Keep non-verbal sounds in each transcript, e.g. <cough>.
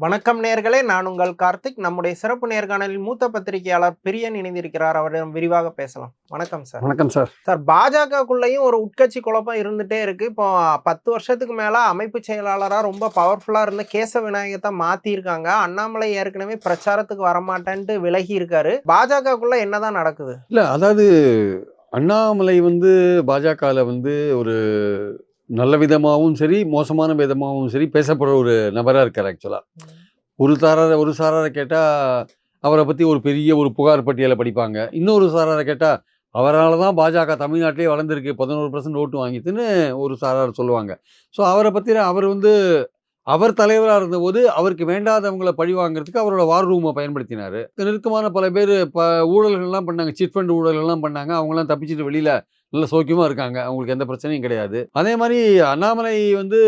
வணக்கம் நேர்களே நான் உங்கள் கார்த்திக். நம்முடைய சிறப்பு நேர்காணலில் மூத்த பத்திரிகையாளர் பிரியன் இணைந்திருக்கிறார். அவரிடம் விரிவாக பேசலாம். வணக்கம் சார். வணக்கம் சார். சார் பாஜகக்குள்ளேயும் ஒரு உட்கட்சி குழப்பம் இருந்துட்டே இருக்கு. இப்போ பத்து வருஷத்துக்கு மேல அமைப்பு செயலாளரா ரொம்ப பவர்ஃபுல்லா இருந்த கேச விநாயகத்தை மாத்திருக்காங்க. அண்ணாமலை ஏற்கனவே பிரச்சாரத்துக்கு வரமாட்டேன்ட்டு விலகி இருக்காரு. பாஜகக்குள்ள என்னதான் நடக்குது? இல்லை அதாவது அண்ணாமலை வந்து பாஜகவில் வந்து ஒரு நல்ல விதமாகவும் சரி மோசமான விதமாகவும் சரி பேசப்படுற ஒரு நபராக இருக்கார் ஆக்சுவலாக ஒரு சாரார ஒரு சாராரை கேட்டால் அவரை பற்றி ஒரு பெரிய ஒரு புகார் பட்டியலை படிப்பாங்க. இன்னொரு சாராரை கேட்டால் அவரால் தான் பாஜக தமிழ்நாட்டிலே வளர்ந்துருக்கு பதினோரு பர்சன்ட் ஓட்டு வாங்கிட்டுன்னு ஒரு சாரார் சொல்லுவாங்க. ஸோ அவரை பற்றி அவர் வந்து அவர் தலைவராக இருந்தபோது அவருக்கு வேண்டாதவங்களை பழி வாங்குறதுக்கு அவரோட வார் ரூமை பயன்படுத்தினார். நெருக்கமான பல பேர் ப ஊழல்கள்லாம் பண்ணாங்க. சிட் ஃபண்ட் ஊழல்கள்லாம் பண்ணாங்க. அவங்களாம் தப்பிச்சுட்டு வெளியில் நல்ல சோக்கியமாக இருக்காங்க. அவங்களுக்கு எந்த பிரச்சனையும் கிடையாது. அதே மாதிரி அண்ணாமலை வந்து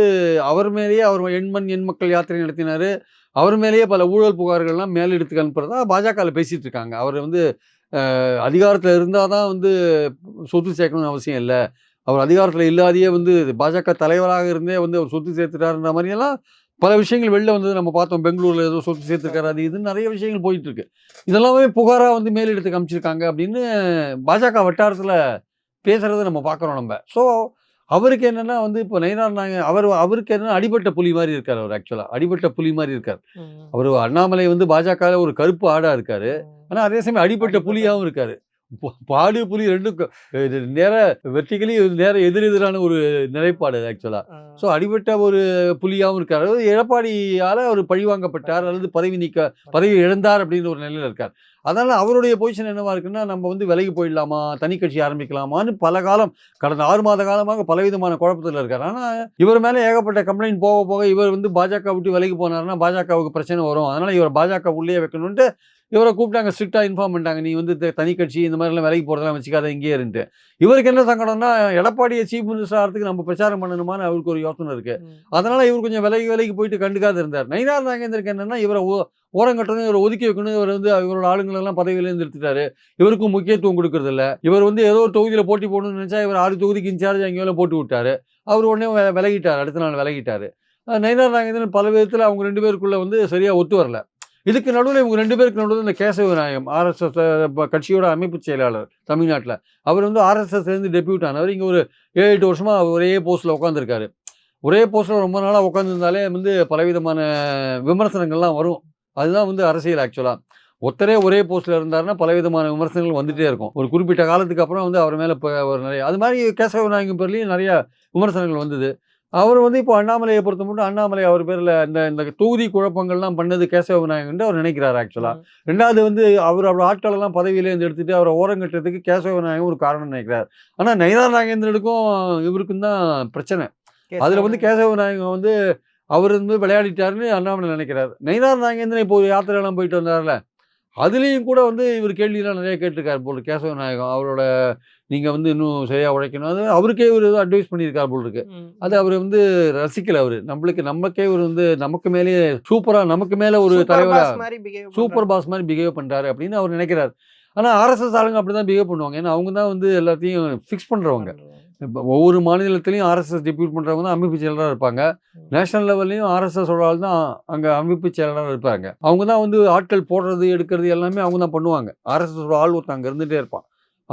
அவர் மேலேயே அவர் எண்மண் எண் மக்கள் யாத்திரை நடத்தினார். அவர் மேலேயே பல ஊழல் புகார்கள்லாம் மேலெடுத்து அனுப்புறதா பாஜகவில் பேசிகிட்டு இருக்காங்க. அவர் வந்து அதிகாரத்தில் இருந்தால் தான் வந்து சொத்து சேர்க்கணும்னு அவசியம் இல்லை. அவர் அதிகாரத்தில் இல்லாதையே வந்து பாஜக தலைவராக இருந்தே வந்து அவர் சொத்து சேர்த்துட்டாருன்ற மாதிரியெல்லாம் பல விஷயங்கள் வெளில வந்தது. நம்ம பார்த்தோம் பெங்களூரில் ஏதோ சொத்து சேர்த்துருக்காரு அது இது நிறைய விஷயங்கள் போயிட்டு இருக்கு இதெல்லாமே புகாராக வந்து மேலெடுத்து காமிச்சிருக்காங்க அப்படின்னு பாஜக வட்டாரத்தில் பேசுறதை நம்ம பார்க்குறோம் நம்ம. ஸோ அவருக்கு என்னன்னா வந்து இப்போ நயினார் நாங்க அவர் அவருக்கு என்னன்னா அடிபட்ட புலி மாதிரி இருக்கார் அவர் ஆக்சுவலாக அடிபட்ட புலி மாதிரி இருக்கார். அவர் அண்ணாமலை வந்து பாஜக ஒரு கருப்பு ஆடா இருக்காரு. ஆனால் அதே சமயம் அடிபட்ட புலியாகவும் இருக்காரு. பாடு புலி ரெண்டும் நேர வெற்றிகளி நேர எதிரெதிரான ஒரு நிலைப்பாடு ஆக்சுவலாக ஸோ அடிபட்ட ஒரு புலியாகவும் இருக்கார். அதாவது எடப்பாடியால் அவர் பழிவாங்கப்பட்டார் அல்லது பதவி நீக்க பதவி. இழந்தார் அப்படின்னு ஒரு நிலையில் இருக்கார். அதனால் அவருடைய பொசிஷன் என்னவா இருக்குன்னா நம்ம வந்து விலகி போயிடலாமா தனி கட்சி ஆரம்பிக்கலாமான்னு பல காலம் கடந்த ஆறு மாத காலமாக பலவிதமான குழப்பத்தில் இருக்கார். ஆனால் இவர் மேலே ஏகப்பட்ட கம்ப்ளைண்ட் போக போக இவர் வந்து பாஜக விட்டு விலகி போனாருன்னா பாஜகவுக்கு பிரச்சனை வரும். அதனால் இவர் பாஜக உள்ளே வைக்கணுன்ட்டு இவரை கூப்பிட்டாங்க ஸ்ட்ரிக்டாக இன்ஃபார்ம் பண்ணிட்டாங்க. நீ வந்து தனி கட்சி இந்த மாதிரிலாம் விலைக்கு போகிறதெல்லாம் வச்சுக்காத இங்கேயே இருந்துட்டு. இவருக்கு என்ன சங்கடம்னா எடப்பாடியை சீஃப் மினிஸ்டர் ஆகிறதுக்கு நம்ம பிரச்சாரம் பண்ணணுமான்னு அவருக்கு ஒரு யோசனை இருக்கு. அதனால இவர் கொஞ்சம் விலகி விலகி போயிட்டு கண்டுக்காத இருந்தார். நயினார் நாகேந்திரக்கு என்னன்னா இவரை ஓ- ஓரங்கட்டணும் இவரை ஒதுக்கி வைக்கணும் இவர் வந்து இவரோட ஆளுங்களெல்லாம் பதவியிலேருந்து எடுத்துட்டாரு இவருக்கும் முக்கியத்துவம் கொடுக்கறது இல்ல இவர் வந்து ஏதோ ஒரு தொகுதியில் போட்டி போடணும்னு நினைச்சா இவர் ஆறு தொகுதிக்கு இன்சார்ஜ் அங்கேயோ போட்டு விட்டாரு. அவர் உடனே விலகிட்டார் அடுத்த நாள் விலகிட்டாரு. அஹ் நயினார் நாகேந்திரன் பல விதத்தில் அவங்க ரெண்டு பேருக்குள்ள வந்து சரியா ஒத்து வரல. இதுக்கு நடுவில் இவங்க ரெண்டு பேருக்கு நடுவில் இந்த கேசவ ஆர்எஸ்எஸ் கட்சியோட அமைப்பு செயலாளர் தமிழ்நாட்டில். அவர் வந்து ஆர்எஸ்எஸ்லேருந்து டெபியூட் ஆனவர். இங்கே ஒரு ஏழு எட்டு வருஷமாக ஒரே போஸ்ட்டில் உட்காந்துருக்காரு ஒரே போஸ்ட்டில் ரொம்ப நாளாக உட்காந்துருந்தாலே வந்து பலவிதமான விமர்சனங்கள்லாம் வரும். அதுதான் வந்து அரசியல் ஆக்சுவலாக ஒருத்தரே ஒரே போஸ்ட்டில் இருந்தாருன்னா பலவிதமான விமர்சனங்கள் வந்துகிட்டே இருக்கும். ஒரு குறிப்பிட்ட காலத்துக்கு அப்புறம் வந்து அவர் மேலே இப்போ ஒரு நிறைய அது மாதிரி கேசவ நாயகம் பேர்லேயும் நிறையா விமர்சனங்கள் வந்தது. அவர் வந்து இப்போ அண்ணாமலையை பொறுத்த மட்டும் அண்ணாமலை அவர் பேரில் இந்த இந்த தொகுதி குழப்பங்கள்லாம் பண்ணது கேசவ விநாயகன் அவர் நினைக்கிறார் ஆக்சுவலாக ரெண்டாவது வந்து அவர் அவரோட ஆட்களெல்லாம் பதவியிலேருந்து எடுத்துட்டு அவரை ஓரங்கட்டுறதுக்கு கேசவ விநாயகம் ஒரு காரணம் நினைக்கிறார். ஆனால் நயினார் நாகேந்திரனுக்கும் இவருக்கும் தான் பிரச்சனை. அதில் வந்து கேசவ விநாயகம் வந்து அவர் வந்து விளையாடிட்டாருன்னு அண்ணாமலை நினைக்கிறார். நயினார் நாகேந்திரன் இப்போ ஒரு யாத்திரையெல்லாம் போயிட்டு வந்தார்ல அதுலேயும் கூட வந்து இவர் கேள்வியெல்லாம் நிறைய கேட்டிருக்காரு போல் கேசவ நாயகம் அவரோட நீங்கள் வந்து இன்னும் சரியாக உழைக்கணும். அது அவருக்கே ஒரு ஏதோ அட்வைஸ் பண்ணியிருக்கார் போல் இருக்கு அது அவர் வந்து ரசிக்கல அவர். நம்மளுக்கு நமக்கே ஒரு வந்து நமக்கு மேலேயே சூப்பராக நமக்கு மேலே ஒரு தலைவராக சூப்பர் பாஸ் மாதிரி பிஹேவ் பண்ணுறாரு அப்படின்னு அவர் நினைக்கிறார். ஆனால் ஆர்எஸ்எஸ் ஆளுங்க அப்படி தான் பிஹேவ் பண்ணுவாங்க. ஏன்னா அவங்க தான் வந்து எல்லாத்தையும் ஃபிக்ஸ் பண்ணுறவங்க இப்போ ஒவ்வொரு மாநிலத்திலையும் ஆர்எஸ்எஸ் டெபியூட் பண்ணுறவங்க தான் அமைப்பு செயலராக இருப்பாங்க. நேஷனல் லெவல்லையும் ஆர்எஸ்எஸ் ஆள் தான் அங்கே அமைப்பு செயலராக இருப்பாங்க. அவங்க தான் வந்து ஆட்கள் போடுறது எடுக்கிறது எல்லாமே அவங்க தான் பண்ணுவாங்க. ஆர்எஸ்எஸ் ஆள் ஒருத்தன் அங்கே இருந்துகிட்டே இருப்பான்.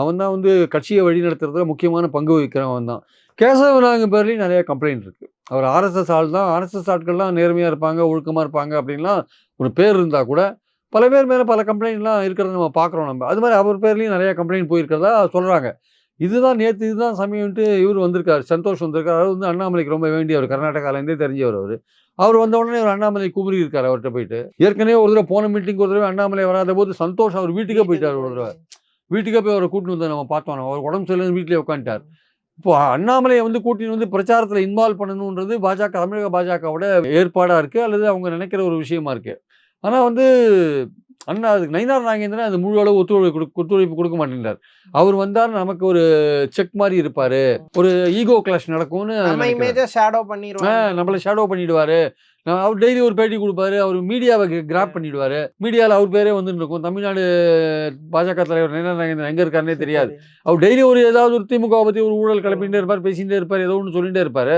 அவன் தான் வந்து கட்சியை வழிநடத்துறதுல முக்கியமான பங்கு வகிக்கிறவன் தான். கேசவ விநாயகம் பேர்லேயும் நிறைய கம்ப்ளைண்ட் இருக்குது அவர் ஆர்எஸ்எஸ் ஆள் தான். ஆர்எஸ்எஸ் ஆட்கள்லாம் நேர்மையாக இருப்பாங்க ஒழுக்கமாக இருப்பாங்க அப்படின்லாம் ஒரு பேர் இருந்தால் கூட பல பேர் மேலே பல கம்ப்ளைண்ட்லாம் இருக்கிறத நம்ம பார்க்குறோம் நம்ம. அது மாதிரி அவர் பேர்லேயும் நிறைய கம்ப்ளைண்ட் போயிருக்கிறதா சொல்கிறாங்க இதுதான் நேற்று இதுதான் சமயம்ட்டு இவர் வந்திருக்கார். சந்தோஷ் வந்திருக்கார். அவர் வந்து அண்ணாமலைக்கு ரொம்ப வேண்டியவர். கர்நாடகாலேருந்தே தெரிஞ்சவர் அவர். அவர் வந்த உடனே ஒரு அண்ணாமலை குமரி இருக்கார் அவர்கிட்ட போயிட்டு. ஏற்கனவே ஒரு தடவை போன மீட்டிங் ஒரு தடவை அண்ணாமலை வராத போது சந்தோஷ் அவர் வீட்டுக்கே போயிட்டார் ஒரு தடவை. வீட்டுக்கே போய் அவரை கூட்டின்னு வந்து நம்ம பார்த்தோம். அவர் உடம்பு சரியில்லைன்னு வீட்டிலே உட்காந்துட்டார். இப்போ அண்ணாமலையை வந்து கூட்டின்னு வந்து பிரச்சாரத்தில் இன்வால்வ் பண்ணணுன்றது பாஜக தமிழக பாஜகவோட ஏற்பாடாக இருக்குது அல்லது அவங்க நினைக்கிற ஒரு விஷயமா இருக்குது ஆனால் வந்து அண்ணா அதுக்கு நயினார் நாகேந்திரன் அது முழு அளவு ஒத்துழைப்பு ஒத்துழைப்பு கொடுக்க மாட்டேங்கிறார் அவர் வந்தார் நமக்கு ஒரு செக் மாதிரி இருப்பாரு. ஒரு ஈகோ கிளாஷ் நடக்கும்னு ஷேடோ பண்ணிடுவாங்க நம்மள ஷேடோ பண்ணிடுவாரு. அவர் டெய்லி ஒரு பேட்டி கொடுப்பாரு. அவர் மீடியாவை கிராப் பண்ணிடுவாரு. மீடியாவில் அவர் பேரே வந்துட்டு இருக்கும். தமிழ்நாடு பாஜக தலைவர் நயினார் நாகேந்திரன் எங்க இருக்காருன்னே தெரியாது. அவர் டெய்லி ஒரு ஏதாவது ஒரு திமுக பத்தி ஒரு ஊழல் கிளப்பிட்டே இருப்பார் பேசிட்டே இருப்பார் ஏதோ ஒன்று சொல்லிட்டே இருப்பாரு.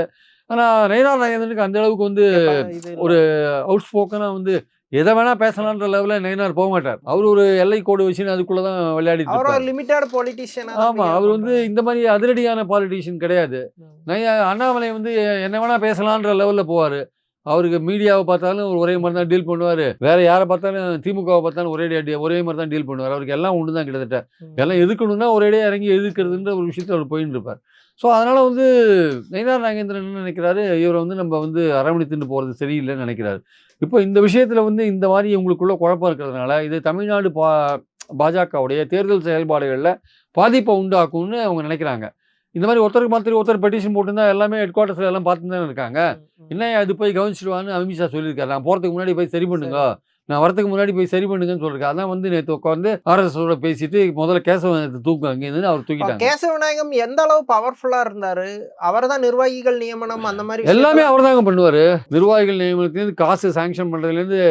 ஆனால் நயினார் நாகேந்திரனுக்கு அந்த அளவுக்கு வந்து ஒரு அவுட் ஸ்போக்கனாக வந்து எதை வேணா பேசலான்ற லெவலில் நயினார் போக மாட்டார். அவர் ஒரு எல்லை கோடு வச்சுன்னு அதுக்குள்ளே தான் ஒரு லிமிட்டட் பொலிட்டிஷியன் ஆமா அவர் வந்து இந்த மாதிரி அதிரடியான பாலிட்டிஷியன் கிடையாது. அண்ணாமலை வந்து என்ன வேணா பேசலான்ற லெவல்ல போவாரு. அவருக்கு மீடியாவை பார்த்தாலும் ஒரே மாதிரி தான் டீல் பண்ணுவார். வேற யாரை பார்த்தாலும் திமுகவை பார்த்தாலும் ஒரே அடி- ஒரே மாதிரி தான் டீல் பண்ணுவார். அவருக்கு எல்லாம் ஒன்று தான் கிட்டத்தட்ட எல்லாம் எதுக்கணும்னா ஒரேடியாக இறங்கி எதுக்குறதுன்ற ஒரு விஷயத்தில் அவர் போயின்னு இருப்பார். ஸோ அதனால வந்து நயினார் நாகேந்திரன் என்ன நினைக்கிறாரு? இவரை வந்து நம்ம வந்து அரவணைத்துட்டு போகிறது சரியில்லைன்னு நினைக்கிறாரு. இப்போ இந்த விஷயத்தில் வந்து இந்த மாதிரி உங்களுக்குள்ள குழப்பம் இருக்கிறதுனால இது தமிழ்நாடு பா பாஜகவுடைய தேர்தல் செயல்பாடுகளில் பாதிப்பை உண்டாக்கும்னு அவங்க நினைக்கிறாங்க. இந்த மாதிரி ஒருத்தருக்கு மாத்திரி ஒருத்தர் பெட்டிஷன் போட்டிருந்தா எல்லாமே ஹெட் குவார்ட்டர்ஸில் எல்லாம் பார்த்து தானே இருக்காங்க என்ன அது போய் கவனிச்சிடுவான்னு அமித்ஷா சொல்லியிருக்காரு. நான் போகிறதுக்கு முன்னாடி போய் சரி பண்ணுங்க. நான் வரதுக்கு முன்னாடி போய் சரி பண்ணுங்கன்னு சொல்லிருக்கேன் அதான் வந்து நேற்று உட்காந்து ஆர்எஸ்ஓட பேசிட்டு முதல்ல கேசவத்தை தூக்கு அங்கேருந்து அவர் தூக்கிட்டாங்க. கேசவ விநாயகம் எந்த அளவு பவர்ஃபுல்லா இருந்தாரு? அவர்தான் நிர்வாகிகள் நியமனம் அந்த மாதிரி எல்லாமே அவர் தாங்க பண்ணுவார். நிர்வாகிகள் நியமனத்துலேருந்து காசு சாங்ஷன் பண்ணுறதுலேருந்து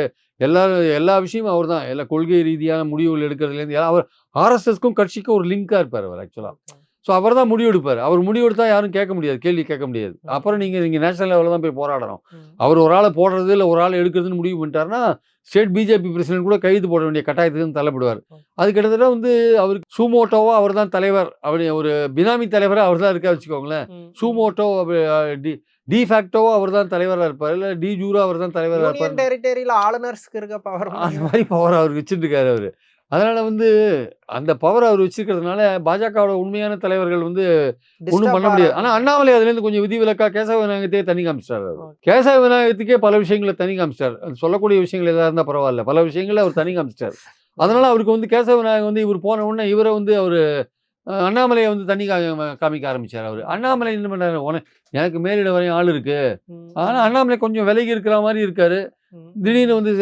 எல்லா எல்லா விஷயமும் அவர் தான் எல்லா கொள்கை ரீதியான முடிவுகள் எடுக்கிறதுலேருந்து அவர் ஆர்எஸ்எஸ்க்கும் கட்சிக்கும் ஒரு லிங்காக இருப்பார் அவர் ஆக்சுவலாக ஸோ அவர் தான் முடிவு எடுப்பார். அவர் முடிவு எடுத்தா யாரும் கேட்க முடியாது. கேள்வி கேட்க முடியாது. அப்புறம் நீங்கள் நீங்கள் நேஷனல் லெவலில் தான் போய் போராடணும். அவர் ஒரு ஆளை போடுறது இல்லை ஒரு ஆளை எடுக்கிறதுன்னு முடிவு பண்ணிட்டாருன்னா ஸ்டேட் பிஜேபி பிரசிடென்ட் கூட கைது போட வேண்டிய கட்டாயத்துக்கு தள்ளப்படுவார். அது கிட்டத்தட்ட வந்து அவருக்கு சூமோட்டோவோ அவர் தான் தலைவர். அப்படி ஒரு பினாமி தலைவராக அவர் தான் இருக்கா வச்சுக்கோங்களேன். சூமோட்டோ டி டி ஃபேக்டோவோ அவர் தான் தலைவராக இருப்பார். இல்லை டி ஜூரோ அவர் தான் தலைவராக இருப்பார் டெரிட்டரியில ஆளுநர்ஸ்க்கு இருக்க பவர் அந்த மாதிரி பவர் அவர் வச்சுட்டு இருக்காரு அவர். அதனால வந்து அந்த பவர் அவர் வச்சிருக்கிறதுனால பாஜகவோட உண்மையான தலைவர்கள் வந்து ஒன்றும் பண்ண முடியாது. ஆனால் அண்ணாமலை அதுலேருந்து கொஞ்சம் விதிவிலக்கா கேசவ விநாயகத்தையே தனி காமிச்சிட்டார். கேசவ விநாயகத்துக்கே பல விஷயங்களை தனி காமிச்சிட்டார். சொல்லக்கூடிய விஷயங்கள் எதாக இருந்தால் பரவாயில்ல. பல விஷயங்களை அவர் தனி காமிச்சிட்டார். அதனால அவருக்கு வந்து கேசவ விநாயகம் வந்து இவர் போன உடனே இவரை வந்து அவர் அண்ணாமலையை வந்து தனி கா- காமிக்க ஆரம்பிச்சார் அவர். அண்ணாமலை என்ன பண்ணாரு உன எனக்கு மேலிட வரையும் ஆள் இருக்கு. ஆனால் அண்ணாமலை கொஞ்சம் விலகி இருக்கிற மாதிரி இருக்காரு. திடீர்னு வந்து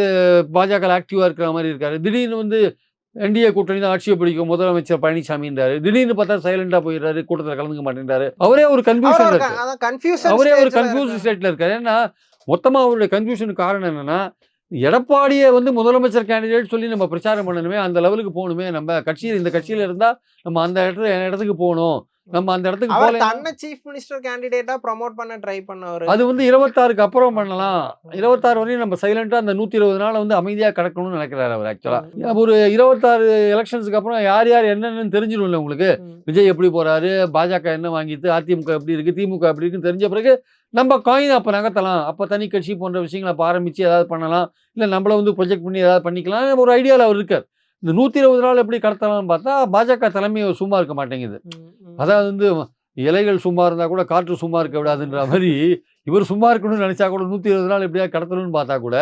பாஜக ஆக்டிவாக இருக்கிற மாதிரி இருக்காரு. திடீர்னு வந்து என்டிஏ கூட்டணி தான் ஆட்சியை பிடிக்கும். முதலமைச்சர் பழனிசாமின்றாரு திடீர்னு பார்த்தா சைலண்டா போயிடுறாரு. கூட்டத்தில் கலந்துக்க மாட்டேன்றாரு. அவரே ஒரு கன்ஃபியூஷன் கன்ஃபியூஷன் அவரே ஒரு கன்ஃபியூஸ் ஸ்டேட்ல இருக்காரு. ஏன்னா மொத்தமா அவருடைய கன்ஃபியூஷனுக்கு காரணம் என்னன்னா எடப்பாடியை வந்து முதலமைச்சர் கேண்டிடேட் சொல்லி நம்ம பிரச்சாரம் பண்ணணுமே அந்த லெவலுக்கு போகணுமே. நம்ம கட்சியில் இந்த கட்சியில இருந்தா நம்ம அந்த இடத்துல இடத்துக்கு போகணும். நம்ம அந்த இடத்துக்கு போகல தன்னை சீஃப் மினிஸ்டர் கேண்டிடேட்டா ப்ரோமோட் பண்ண ட்ரை பண்ணவர். அது வந்து இருபத்தாறுக்கு அப்புறம் பண்ணலாம். இருபத்தாறு வரையும் நம்ம சைலண்டா அந்த நூத்தி இருபது நாள் வந்து அமைதியா கிடக்கணும்னு நினைக்கிறாரு அவர் ஆக்சுவலா ஒரு இருபத்தாறு எலெக்ஷன்ஸ்க்கு அப்புறம் யார் யார் என்னென்னு தெரிஞ்சிடும்ல உங்களுக்கு? விஜய் எப்படி போறாரு? பாஜக என்ன வாங்கிட்டு? அதிமுக எப்படி இருக்கு? திமுக எப்படி இருக்குன்னு தெரிஞ்ச பிறகு நம்ம காயின் அப்போ நகர்த்தலாம். அப்போ தனி கட்சி போன்ற விஷயங்களை ஆரம்பிச்சு ஏதாவது பண்ணலாம். இல்லை நம்மள வந்து ப்ரொஜெக்ட் பண்ணி ஏதாவது பண்ணிக்கலாம். ஒரு ஐடியாவில் அவர் இருக்கார். இந்த நூற்றி இருபது நாள் எப்படி கடத்தலாம்னு பார்த்தா பாஜக தலைமை சும்மா இருக்க மாட்டேங்குது. அதாவது வந்து இலைகள் சும்மா இருந்தால் கூட காற்று சும்மா இருக்க விடாதுன்ற மாதிரி இவர் சும்மா இருக்கணும்னு நினைச்சா கூட நூற்றி இருபது நாள் எப்படியா கடத்தணும்னு பார்த்தா கூட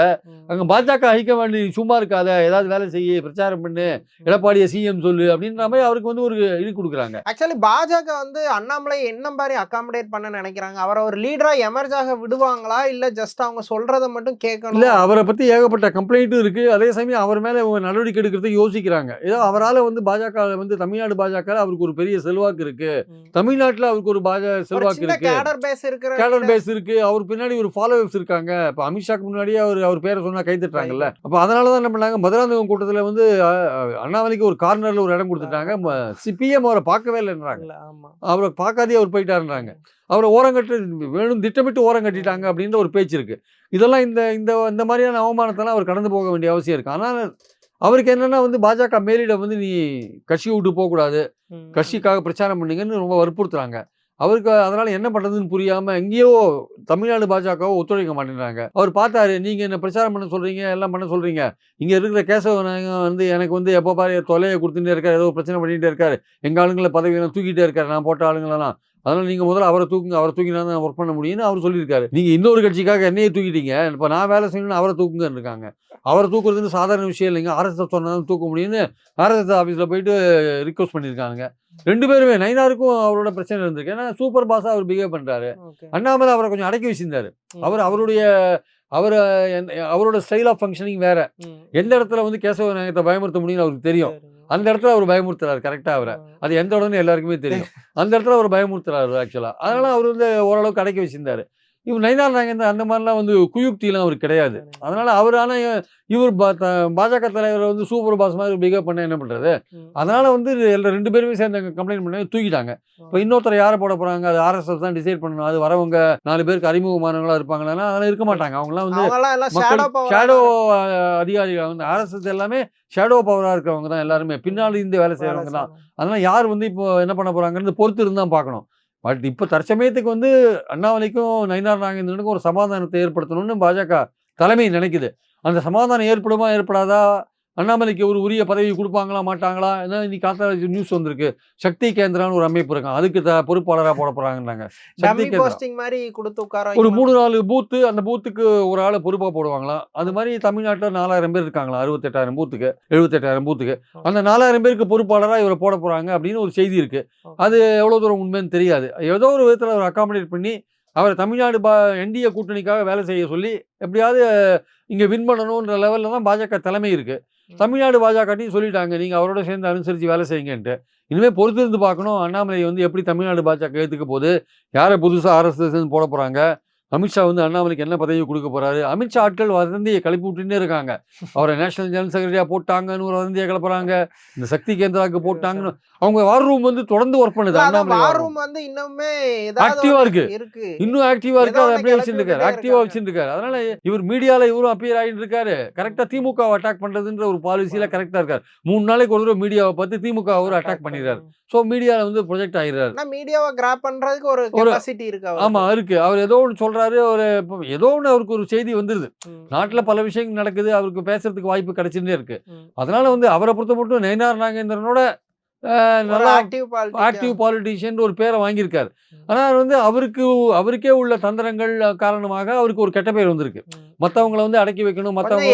அங்கே பாஜக ஹைக்கமாண்ட் நீ சும்மா இருக்காத ஏதாவது வேலை செய்ய பிரச்சாரம் பண்ணு எடப்பாடியை சிஎம் சொல்லு அப்படின்ற மாதிரி அவருக்கு வந்து ஒரு இது கொடுக்குறாங்க. ஆக்சுவலி பாஜக வந்து அண்ணாமலை என்ன மாதிரி அகாமடேட் பண்ண நினைக்கிறாங்க. அவரை ஒரு லீடரா எமர்ஜ் ஆக விடுவாங்களா? இல்ல ஜஸ்ட் அவங்க சொல்றத மட்டும் இல்ல கேட்கணும் அவரை பத்தி ஏகப்பட்ட கம்ப்ளைண்ட்டும் இருக்கு. அதே சமயம் அவர் மேல நடவடிக்கை எடுக்கிறதுக்கு யோசிக்கிறாங்க. ஏதோ அவரால வந்து பாஜக வந்து தமிழ்நாடு பாஜக அவருக்கு ஒரு பெரிய செல்வாக்கு இருக்கு. தமிழ்நாட்டுல அவருக்கு ஒரு பாஜக செல்வாக்கு இருக்கு. கேடர் பேஸ் பேஸ் இருக்கு அவர் பின்னாடி ஒரு ஃபாலோவர்ஸ் இருக்காங்க. இப்ப அமித்ஷாக்கு முன்னாடியே அவர் அவர் பேரை சொன்னா கை தட்டுறாங்கல்ல. அப்ப அதனாலதான் என்ன பண்ணாங்க? மதுராந்தகம் கூட்டத்துல வந்து அண்ணாமலைக்கு ஒரு கார்னர்ல ஒரு இடம் கொடுத்துட்டாங்க. சிபிஎம் அவரை பார்க்கவே இல்லைன்றாங்க. அவரை பார்க்காதே அவர் போயிட்டாருன்றாங்க. அவரை ஓரங்கட்டு வேணும் திட்டமிட்டு ஓரம் கட்டிட்டாங்க அப்படின்ற ஒரு பேச்சு இருக்கு. இதெல்லாம் இந்த இந்த இந்த மாதிரியான அவமானத்தெல்லாம் அவர் கடந்து போக வேண்டிய அவசியம் இருக்கு. ஆனால் அவருக்கு என்னன்னா வந்து பாஜக மேலிடம் வந்து நீ கட்சியை விட்டு போகக்கூடாது. கட்சிக்காக பிரச்சாரம் பண்ணுங்கன்னு ரொம்ப வற்புறுத்துறாங்க. அவருக்கு அதனால என்ன பண்றதுன்னு புரியாம எங்கேயோ தமிழ்நாடு பாஜகவோ ஒத்துழைக்க மாட்டேங்கிறாங்க அவர் பார்த்தாரு நீங்க என்ன பிரச்சாரம் பண்ண சொல்றீங்க? எல்லாம் பண்ண சொல்றீங்க. இங்க இருக்கிற கேசவ வந்து எனக்கு வந்து எப்போ பாரு தொலையை கொடுத்துட்டே இருக்காரு ஏதோ பிரச்சனை பண்ணிட்டே இருக்காரு. எங்க ஆளுங்களை பதவியெல்லாம் தூக்கிட்டே இருக்காரு. நான் போட்ட ஆளுங்களெல்லாம் அதனால நீங்க முதல்ல அவரை தூக்குங்க அவரை தூக்கினா தான் ஒர்க் பண்ண முடியும்னு அவர் சொல்லியிருக்காரு. நீங்க இன்னொரு கட்சிக்காக என்னையே தூக்கிட்டீங்க? இப்போ நான் வேலை செய்யணும்னு அவரை தூக்குங்கன்னு இருக்காங்க. அவரை தூக்குறதுன்னு சாதாரண விஷயம் இல்லைங்க. ஆர்எஸ்எஸ் சொன்னாலும் தூக்க முடியும்னு ஆர்எஸ்எஸ் ஆஃபீஸில் போயிட்டு ரிக்வஸ்ட் பண்ணியிருக்காங்க. ரெண்டு பேருமே நைனாருக்கும் அவரோட பிரச்சனை இருந்திருக்கு. ஏன்னா சூப்பர் பாஸா அவர் பிஹேவ் Okay. அண்ணாமலை அவரை கொஞ்சம் அடக்கி வச்சிருந்தாரு. அவர் அவருடைய அவர் அவரோட ஸ்டைல் ஆஃப் ஃபங்க்ஷனிங் வேற. எந்த இடத்துல வந்து கேசவ நாயகத்தை பயமுறுத்த முடியும்னு அவருக்கு தெரியும். அந்த இடத்துல அவர் பயமுறுத்துறாரு கரெக்டா அவரை. அது எந்த இடம்னு எல்லாருக்குமே தெரியும். அந்த இடத்துல அவர் பயமுறுத்துறாரு ஆக்சுவலா அதனால அவர் வந்து ஓரளவுக்கு அடக்கி வச்சிருந்தாரு. இவர் நயினார் நாகேந்திரன் அந்த மாதிரிலாம் வந்து குயுக்திலாம் அவர் கிடையாது. அதனால அவரான இவர் பாஜக தலைவர் வந்து சூப்பர் பாஸ் மாதிரி பிகேவ் பண்ண என்ன பண்றது? ம். அதனால வந்து எல்லா ரெண்டு பேருமே சேர்ந்து கம்ப்ளைண்ட் பண்ணி தூக்கிட்டாங்க. இப்போ இன்னொருத்தர் யாரை போட போறாங்க? அது ஆர்எஸ்எஸ் தான் டிசைட் பண்ணணும். அது வரவங்க நாலு பேருக்கு அறிமுகமானவங்களா இருப்பாங்களா அதெல்லாம் இருக்க மாட்டாங்க. அவங்கலாம் வந்து ஷேடோ அதிகாரிகள். வந்து ஆர்எஸ்எஸ் எல்லாமே ஷேடோ பவரா இருக்கிறவங்க தான் எல்லாருமே. பின்னாடி இருந்து வேலை செய்யறவங்க தான். அதனால யார் வந்து இப்போ என்ன பண்ண போறாங்கன்னு பொறுத்து இருந்து தான் பார்க்கணும். பட் இப்போ தற்சமயத்துக்கு வந்து அண்ணாமலைக்கும் நயினார் நாகேந்திரனுக்கும் ஒரு சமாதானத்தை ஏற்படுத்தணும்னு பாஜக தலைமை நினைக்குது. அந்த சமாதானம் ஏற்படுமா ஏற்படாதா? அண்ணாமலைக்கு ஒரு உரிய பதவி கொடுப்பாங்களா மாட்டாங்களா? ஏன்னா இன்னைக்கு காத்தா நியூஸ் வந்திருக்கு. சக்தி கேந்திரான்னு ஒரு அமைப்பு இருக்கும் அதுக்கு த பொறுப்பாளராக போட போறாங்கன்னாங்க. சக்தி போஸ்டிங் மாதிரி கொடுத்து உட்கார ஒரு. மூணு நாலு பூத்து அந்த பூத்துக்கு ஒரு ஆளை பொறுப்பா போடுவாங்களாம் அது மாதிரி தமிழ்நாட்டில் நாலாயிரம் பேர் இருக்காங்களா? அறுபத்தெட்டாயிரம் பூத்துக்கு எழுபத்தெட்டாயிரம் பூத்துக்கு அந்த நாலாயிரம் பேருக்கு பொறுப்பாளராக இவரை போட போறாங்க அப்படின்னு ஒரு செய்தி இருக்கு. அது எவ்வளவு தூரம் உண்மைன்னு தெரியாது. ஏதோ ஒரு விதத்தில் அவர் அகாமடேட் பண்ணி அவர் தமிழ்நாடு பா என்டிஏ கூட்டணிக்காக வேலை செய்ய சொல்லி எப்படியாவது இங்கே வின் பண்ணணுன்ற லெவலில் தான் பாஜக தலைமை இருக்கு. தமிழ்நாடு பாஜகட்டையும் சொல்லிட்டாங்க. நீங்கள் அவரோட சேர்ந்து அனுசரித்து வேலை செய்யுங்கன்ட்டு. இனிமேல் பொறுத்திருந்து பார்க்கணும். அண்ணாமலை வந்து எப்படி தமிழ்நாடு பாஜக ஏற்றுக்க போது யாரை புதுசாக ஆர்எஸ்எஸ் போட போகிறாங்க அமித்ஷா வந்து அண்ணாமலைக்கு என்ன பதவி கொடுக்க போறாரு? அமித்ஷா ஆட்கள் வதந்தியை கிளப்பி விட்டுன்னே இருக்காங்க. அவரை நேஷனல் ஜெனரல் செக்ரட்டரியா போட்டாங்கன்னு ஒரு வதந்தியை கிளப்புறாங்க. இந்த சக்தி கேந்திராக்கு போட்டாங்கன்னு அவங்க வார் ரூம் வந்து தொடர்ந்து ஒர்க் பண்ணுது அண்ணாமலை room. room வந்து இன்னுமே ஒண்ணு இருக்கு. இன்னும் ஆக்டிவா இருக்கு. அதை அப்படியே விட்டுட்டே ஆக்டிவா இருக்காங்க. வச்சுருக்காரு அதனால இவர் மீடியால இவரும் அப்பியர் ஆகிட்டு இருக்காரு. கரெக்டா திமுக அட்டாக் பண்றதுன்ற ஒரு பாலிசியில கரெக்டா இருக்காரு. மூணு நாளைக்கு ஒரு தடவை மீடியாவை பார்த்து திமுக அவர் அட்டாக் பண்ணிடுறாரு. ஸோ மீடியால வந்து ப்ரொஜெக்ட் ஆனா மீடியாவை கிராப் பண்றதுக்கு ஒரு இருக்கு. ஆமா இருக்கு. அவர் ஏதோ ஒன்று சொல்றாரு. ஒரு இப்போ ஏதோ ஒன்று அவருக்கு ஒரு செய்தி வந்துருது. நாட்டில் பல விஷயங்கள் நடக்குது அவருக்கு பேசுறதுக்கு வாய்ப்பு கிடைச்சுட்டே இருக்கு. அதனால வந்து அவரை பொறுத்த மட்டும் நயினார் நாகேந்திரனோட ஒரு நல்லா. ஆக்டிவ் பாலிட்டிஷியன் ஒரு பேரை வாங்கியிருக்காரு. ஆனால் வந்து அவருக்கு அவருக்கே உள்ள தந்திரங்கள் காரணமாக அவருக்கு ஒரு கெட்ட பேர் வந்திருக்கு. மற்றவங்கள வந்து அடக்கி வைக்கணும் மற்றவங்க.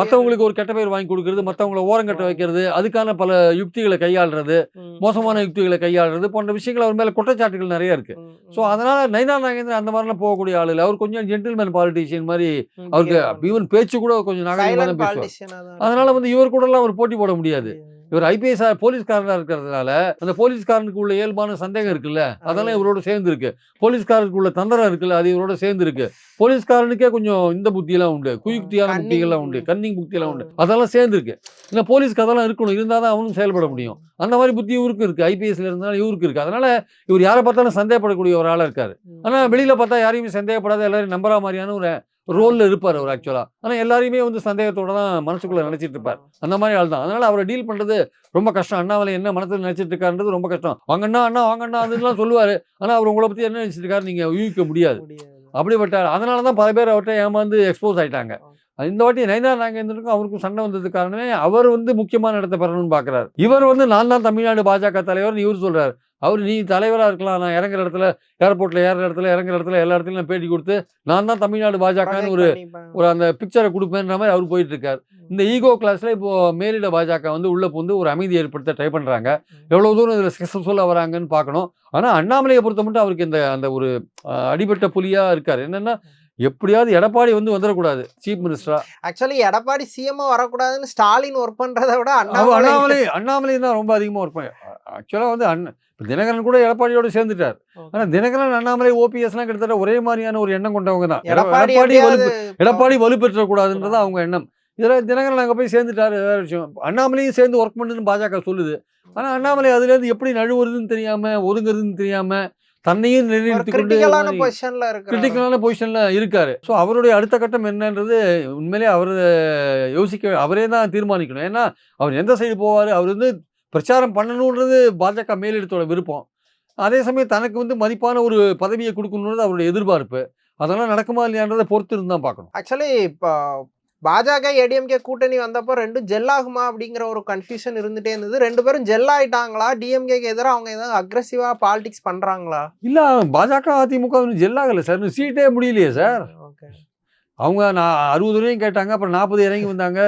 மற்றவங்களுக்கு ஒரு கெட்ட பேர் வாங்கி கொடுக்கறது மற்றவங்கள ஓரங்கட்ட வைக்கிறது அதுக்கான பல யுக்திகளை கையாளுறது. மோசமான யுக்திகளை கையாளுறது போன்ற விஷயங்கள் அவர் மேல குற்றச்சாட்டுகள் நிறைய இருக்கு. ஸோ அதனால நயினா நாகேந்திரன் அந்த மாதிரிலாம் போகக்கூடிய ஆள் இல்லை அவர் கொஞ்சம் ஜென்டில்மேன் பாலிட்டிஷியன் மாதிரி. அவருக்கு ஈவன் பேச்சு கூட கொஞ்சம் தான் பேசுவார் அதனால வந்து இவர் கூட எல்லாம் ஒரு போட்டி போட முடியாது. இவர் ஐபிஎஸ் போலீஸ்காரனா இருக்கிறதுனால அந்த போலீஸ்காரனுக்கு உள்ள இயல்பான சந்தேகம் இருக்குல்ல? அதெல்லாம் இவரோட சேர்ந்து இருக்கு போலீஸ்காரனுக்கு உள்ள தந்திரம் இருக்குல்ல? அது இவரோட சேர்ந்து இருக்கு போலீஸ்காரனுக்கே கொஞ்சம் இந்த புத்தியெல்லாம் உண்டு. குயுக்தியான. புத்திகள்லாம் உண்டு. கன்னிங் புத்தியெல்லாம் உண்டு. அதெல்லாம் சேர்ந்து இருக்கு இல்லை போலீஸ்க்கு அதெல்லாம் இருக்கணும். இருந்தால் தான் அவனும் செயல்பட முடியும். அந்த மாதிரி புத்தி இவருக்கு இருக்கு. ஐபிஎஸ்ல இருந்தாலும் இவருக்கு இருக்கு. அதனால இவர் யாரை பார்த்தாலும் சந்தேகப்படக்கூடிய ஒரு ஆளா இருக்காரு. ம். ஆனா வெளியில பார்த்தா யாரையுமே சந்தேகப்படாத எல்லாரையும் நம்புற மாதிரியான ஒரு ரோல்ல இருப்பார் அவர் ஆக்சுவலா ஆனா எல்லாரையுமே வந்து சந்தேகத்தோட தான் மனசுக்குள்ள நினைச்சிட்டு இருப்பார். அந்த மாதிரி ஆள் தான் அதனால அவரை டீல் பண்றது ரொம்ப கஷ்டம். அண்ணாமலை என்ன மனசுல நினைச்சிட்டு இருக்காருன்றது ரொம்ப கஷ்டம். வாங்கண்ணா அண்ணா வாங்கண்ணா அதுலாம் சொல்லுவாரு. ஆனா அவர் உங்களை பத்தி என்ன நினைச்சிட்டு இருக்காரு நீங்க யூகிக்க முடியாது. அப்படிப்பட்ட. அதனால தான் பல பேர் அவர்கிட்ட ஏமாந்து எக்ஸ்போஸ் ஆயிட்டாங்க. இந்த வாட்டி நயினார் நாகேந்திரனுக்கும் அவருக்கும் சண்டை வந்தது காரணமே அவர் வந்து முக்கியமான இடத்த பெறணும்னு பாக்குறாரு. இவர் வந்து நான் தான் தமிழ்நாடு பாஜக தலைவர் இவர் சொல்றாரு. அவர் நீ தலைவரா இருக்கலாம். நான் இறங்குற இடத்துல ஏர்போர்ட்ல ஏறுற இடத்துல இறங்குற இடத்துல எல்லா இடத்துலயும் நான் பேட்டி கொடுத்து நான் தான் தமிழ்நாடு பாஜகன்னு ஒரு. ஒரு அந்த பிக்சரை கொடுப்பேன்ற மாதிரி அவர் போயிட்டு இருக்காரு இந்த ஈகோ கிளாஸ்ல இப்போ மேலிட பாஜக வந்து உள்ள புந்து ஒரு அமைதி ஏற்படுத்த ட்ரை பண்றாங்க. எவ்வளவு தூரம் இதுல சக்சஸ்ஃபுல்லா வராங்கன்னு பார்க்கணும். ஆனா அண்ணாமலையை பொறுத்த மட்டும் அவருக்கு இந்த அந்த ஒரு அடிபட்ட புலியா இருக்காரு. என்னன்னா எப்படியாவது எடப்பாடி வந்து வந்துடக்கூடாது சீஃப் மினிஸ்டரா ஆக்சுவலி எடப்பாடி சிஎம் வரக்கூடாதுன்னு ஸ்டாலின் ஒர்க் பண்றதை விட அண்ணாமலை அண்ணாமலை தான் ரொம்ப அதிகமா ஒர்க் பண்ண ஆக்சுவலா வந்து அண்ணன் தினகரன் கூட எடப்பாடியோட சேர்ந்துட்டார். ஆனா தினகரன் அண்ணாமலை ஓபிஎஸ்லாம் கிட்டத்தட்ட ஒரே மாதிரியான ஒரு எண்ணம் கொண்டவங்க தான். எடப்பாடி எடப்பாடி வலு எடப்பாடி வலுப்பெற்றக்கூடாதுன்றது அவங்க எண்ணம். இதில் தினகரன் அங்கே போய் சேர்ந்துட்டாரு வேற விஷயம். அண்ணாமலையும் சேர்ந்து ஒர்க் பண்ணுன்னு பாஜக சொல்லுது. ஆனால் அண்ணாமலை அதுலேருந்து எப்படி நழுவுறதுன்னு தெரியாம ஒதுங்குறதுன்னு தெரியாம தன்னையும் ஒரு நிலைநிறுத்தி கொண்டு கிரிட்டிக்கலான பொசிஷன்ல கிரிட்டிக்கலான பொசிஷனில் இருக்காரு. ஸோ அவருடைய அடுத்த கட்டம் என்னன்றது உண்மையிலே அவர் யோசிக்க அவரே தான் தீர்மானிக்கணும். ஏன்னா அவர் எந்த சைடு போவார் அவர் வந்து பிரச்சாரம் பண்ணணுன்றது பாஜக மேலிடத்தோட விருப்பம். அதே சமயம் தனக்கு வந்து மதிப்பான ஒரு பதவியை கொடுக்கணுன்றது அவருடைய எதிர்பார்ப்பு. அதெல்லாம் நடக்குமா இல்லையான்றதை பொறுத்து இருந்து தான் பார்க்கணும். ஆக்சுவலி இப்போ பாஜக ஏடிஎம்கே கூட்டணி வந்தப்போ ரெண்டும் ஜெல் ஆகுமா அப்படிங்கிற ஒரு கன்ஃபியூஷன் இருந்துட்டே இருந்தது. ரெண்டு பேரும் ஜெல் ஆயிட்டாங்களா டிஎம்கேக்கு எதிராக அவங்க ஏதாவது அக்ரெசிவா பாலிடிக்ஸ் பண்றாங்களா? இல்ல பாஜக அதிமுக ஜெல்லாகல சார். சீட்டே முடியலையே சார். அவங்க நான் அறுபது வரையும் கேட்டாங்க அப்புறம் நாற்பது இறங்கி வந்தாங்க.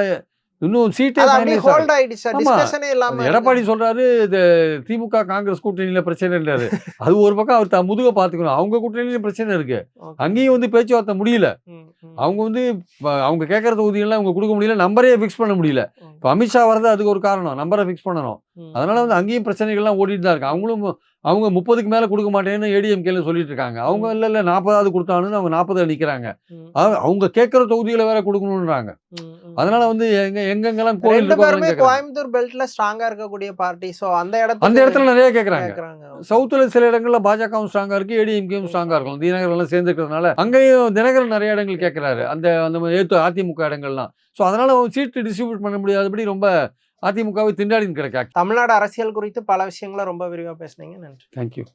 இன்னும் சீட்டே. ஹோல்ட் ஆயிடுச்சு. டிஸ்கஷனே இல்லாம எடப்பாடி சொல்றாரு திமுக காங்கிரஸ் கூட்டணியில பிரச்சனைன்றாரு <laughs> அது ஒரு பக்கம் அவர் த முதுக பாத்துக்கணும் அவங்க கூட்டணியிலும் பிரச்சனை இருக்கு. அங்கேயும் வந்து பேச்சுவார்த்தை முடியல. அவங்க வந்து அவங்க கேட்கற தொகுதியெல்லாம் அவங்க கொடுக்க முடியல நம்பரே ஃபிக்ஸ் பண்ண முடியல. இப்போ அமித்ஷா வரது அதுக்கு ஒரு காரணம் நம்பரை ஃபிக்ஸ் பண்ணணும். அதனால வந்து அங்கேயும் பிரச்சனைகள்லாம் ஓடிட்டு தான் இருக்கு அவங்களும் அவங்க முப்பதுக்கு மேல கொடுக்க மாட்டேன்னு ஏடிஎம்கேல சொல்லிட்டு இருக்காங்க. அவங்க. இல்ல இல்ல நாற்பதாவது கொடுத்தானுன்னு அவங்க நாற்பது நிக்கிறாங்க. ம். அதாவது அவங்க கேட்கிற தொகுதிகளை வேற கொடுக்கணுன்றாங்க. அதனால வந்து எங்க எங்கெங்கெல்லாம் கோயில். கோயம்புத்தூர் பெல்ட்ல ஸ்ட்ராங்கா இருக்கக்கூடிய பார்ட்டி சோ அந்த இடத்துல அந்த இடத்துல நிறைய கேக்குறாங்க. கேக்குறாங்க. சவுத்துல சில இடங்கள்ல பாஜகவும் ஸ்ட்ராங்கா இருக்கு ஏடிஎம்கேவும் ஸ்ட்ராங்கா இருக்கும். தினகரன் எல்லாம் சேர்ந்துக்கிறதுனால அங்கேயும் தினகரன் நிறைய இடங்கள் கேட்கிறாரு அந்த அந்த ஏத்து அதிமுக இடங்கள்லாம். ஸோ அதனால சீட்டு டிஸ்ட்ரிபியூட் பண்ண முடியாதபடி ரொம்ப அதிமுகவை திண்டாடின்னு கிடக்கா தமிழ்நாடு அரசியல் குறித்து பல விஷயங்களை ரொம்ப விரிவா பேசுனீங்க. நன்றி. தேங்க்யூ